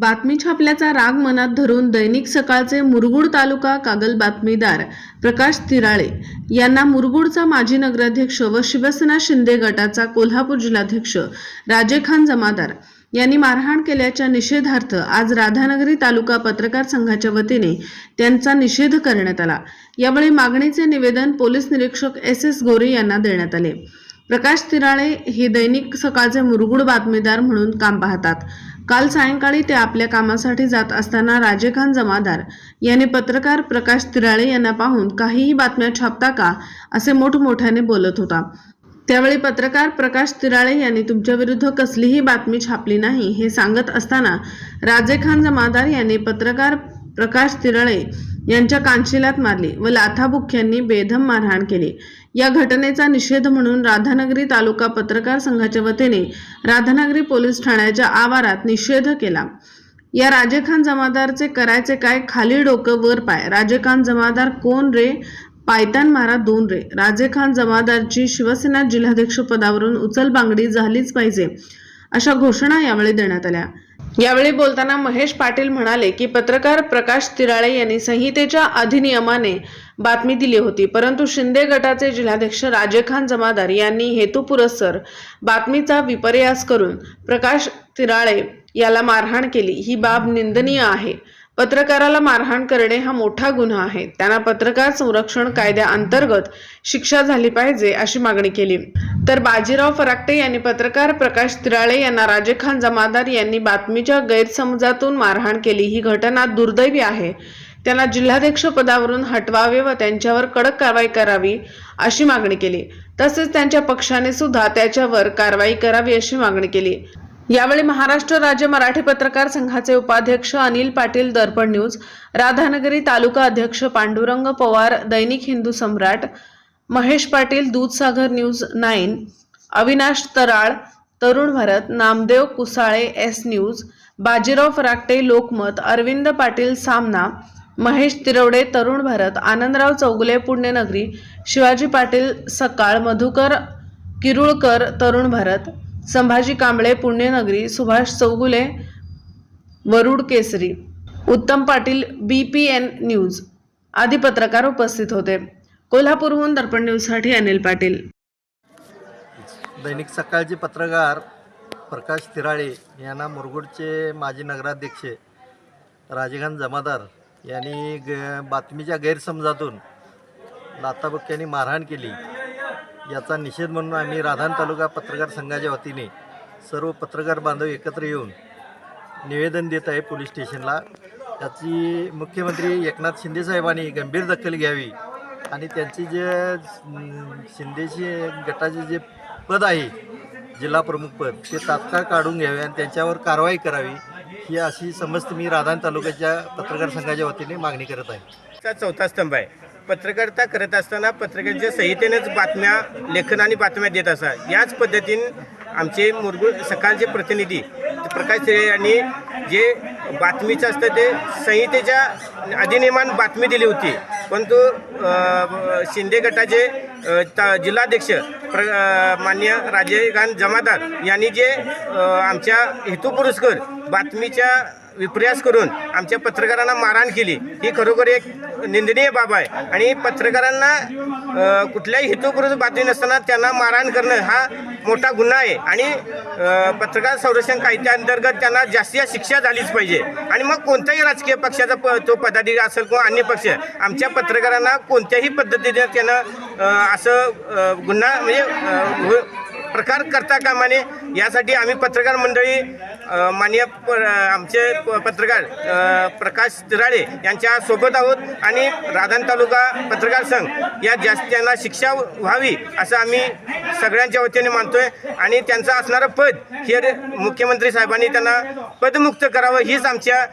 बातमी छापल्याचा राग मनात धरून दैनिक सकाळचे मुरगुड तालुका कागल बातमीदार प्रकाश तिराळे यांना मुरगुडचा माजी नगराध्यक्ष व शिवसेना शिंदे गटाचा कोल्हापूर जिल्हाध्यक्ष राजेखान जमादार यांनी मारहाण केल्याच्या निषेधार्थ आज राधानगरी तालुका पत्रकार संघाच्या वतीने त्यांचा निषेध करण्यात आला. यावेळी मागणीचे निवेदन पोलीस निरीक्षक एस एस गोरे यांना देण्यात आले. प्रकाश तिराळे हे दैनिक सकाळचे मुरगुड बातमीदार म्हणून काम पाहतात. काल सायंकाळी ते आपल्या कामासाठी जात असताना राजेखान जमादार यांनी पत्रकार प्रकाश तिराळे यांना पाहून काहीही बातम्या छापता का असे मोठमोठ्याने बोलत होता. त्यावेळी पत्रकार प्रकाश तिराळे यांनी तुमच्या विरुद्ध कसलीही बातमी छापली नाही हे सांगत असताना राजेखान जमादार यांनी पत्रकार प्रकाश तिराळे यांच्या कानशिलात मारली व लाथाबुक्क्यांनी बेधम मारहाण केली. या घटनेचा निषेध म्हणून राधानगरी तालुका पत्रकार संघाच्या वतीने राधानगरी पोलीस ठाण्याच्या आवारात निषेध केला. या राजेखान जमादारचे करायचे काय? खाली डोकं वर पाय. राजेखान जमादार कोण रे? पायतान मारा दोन रे. राजेखान जमादारची शिवसेना जिल्हाध्यक्ष पदावरून उचलबांगडी झालीच पाहिजे अशा घोषणा यावेळी देण्यात आल्या. यावेळी बोलताना महेश पाटील म्हणाले की पत्रकार प्रकाश तिराळे यांनी संहितेच्या अधिनियमाने बातमी दिली होती परंतु शिंदे गटाचे जिल्हाध्यक्ष राजेखान जमादार यांनी हेतुपुरस्सर बातमीचा विपर्यास करून प्रकाश तिराळे याला मारहाण केली. ही बाब निंदनीय आहे. पत्रकाराला मारहाण करणे हा मोठा गुन्हा आहे. त्यांना पत्रकार संरक्षण कायद्याअंतर्गत शिक्षा झाली पाहिजे अशी मागणी केली. तर बाजीराव फराकटे यांनी पत्रकार प्रकाश तिराळे यांना राजेखान जमादार यांनी बातमीच्या गैरसमजातून मारहाण केली. ही घटना दुर्दैवी आहे. त्यांना जिल्हाध्यक्ष पदावरून हटवावे व त्यांच्यावर कडक कारवाई करावी अशी मागणी केली. तसेच त्यांच्या पक्षाने सुद्धा त्याच्यावर कारवाई करावी अशी मागणी केली. यावेळी महाराष्ट्र राज्य मराठी पत्रकार संघाचे उपाध्यक्ष अनिल पाटील दर्पण न्यूज राधानगरी तालुका अध्यक्ष Pandurang Pawar Dainik Hindu Samrat Mahesh Patil Doodhsagar news nine Avinash Taral Tarun Bharat Namdev Kusale S news Bajirao Pharakate Lokmat Arvind Patil Saamana Mahesh Tirwade Tarun Bharat Anandrao Chougule Punyanagari Shivaji Patil सकाळ Madhukar किरुळकर Tarun Bharat Sambhaji Kamble Punyanagari Subhash Chougule Varud Kesari. Uttam Patil B P N news. आदी पत्रकार उपस्थित होते. कोल्हापूरहून दर्पण न्यूजसाठी अनिल पाटील. दैनिक सकाळचे पत्रकार प्रकाश तिराळे यांना मुरगुडचे माजी नगराध्यक्ष राजेखान जमादार यांनी ग बातमीच्या गैरसमजातून लाताबुक्क्यांनी मारहाण केली. याचा निषेध म्हणून आम्ही राधान तालुका पत्रकार संघाच्या वतीने सर्व पत्रकार बांधव एकत्र येऊन निवेदन देत आहे पोलीस स्टेशनला. त्याची मुख्यमंत्री एकनाथ शिंदेसाहेबांनी गंभीर दखल घ्यावी. आणि त्यांची जे शिंदेशी गटाचे जे पद आहे जिल्हा प्रमुख पद ते तात्काळ काढून घ्यावे आणि त्यांच्यावर कारवाई करावी ही अशी समस्त मी राधान तालुक्याच्या पत्रकार संघाच्या वतीने मागणी करत आहे. चौथा स्तंभ आहे. पत्रकारिता करत असताना पत्रकारांच्या संहितेनेच बातम्या लेखन आणि बातम्या देत असा. याच पद्धतीने आमचे मुरगुळ सकाळचे प्रतिनिधी प्रकाश तिरे यांनी जे बातमीचं असतं ते संहितेच्या अधिनियमान बातमी दिली होती. परंतु शिंदे गटाचे ता- जिल्हाध्यक्ष प्र मान्य राजेकांत जमादार यांनी जे आमच्या हेतुपुरस्कर बातमीच्या विपर्यास करून आमच्या पत्रकारांना मारहाण केली. ही खरोखर एक निंदनीय बाब आहे. आणि पत्रकारांना कुठल्याही हेतूपूर्वक बातमी नसताना त्यांना मारहाण करणं हा मोठा गुन्हा आहे. आणि पत्रकार संरक्षण कायद्याअंतर्गत त्यांना जास्तीत जास्त शिक्षा झालीच पाहिजे. आणि मग कोणत्याही राजकीय पक्षाचा प तो पदाधिकारी असेल किंवा अन्य पक्ष आमच्या पत्रकारांना कोणत्याही पद्धतीने त्यानं असं गुन्हा म्हणजे प्रकार करता कामाने यासाठी आम्ही पत्रकार मंडळी मान्य माननीय प आमचे प- पत्रकार प्रकाश तिराळे यांच्या सोबत आहोत आणि राधान तालुका पत्रकार संघ या जास्त त्यांना शिक्षा व्हावी असं आम्ही सगळ्यांच्या वतीने मानतोय आणि त्यांचं असणारं पद हे मुख्यमंत्री साहेबांनी त्यांना पदमुक्त करावं हीच आमच्या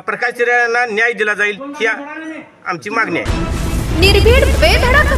प्रकाश तिराळे यांना न्याय दिला जाईल ही आमची मागणी आहे. निर्भीड बेधडक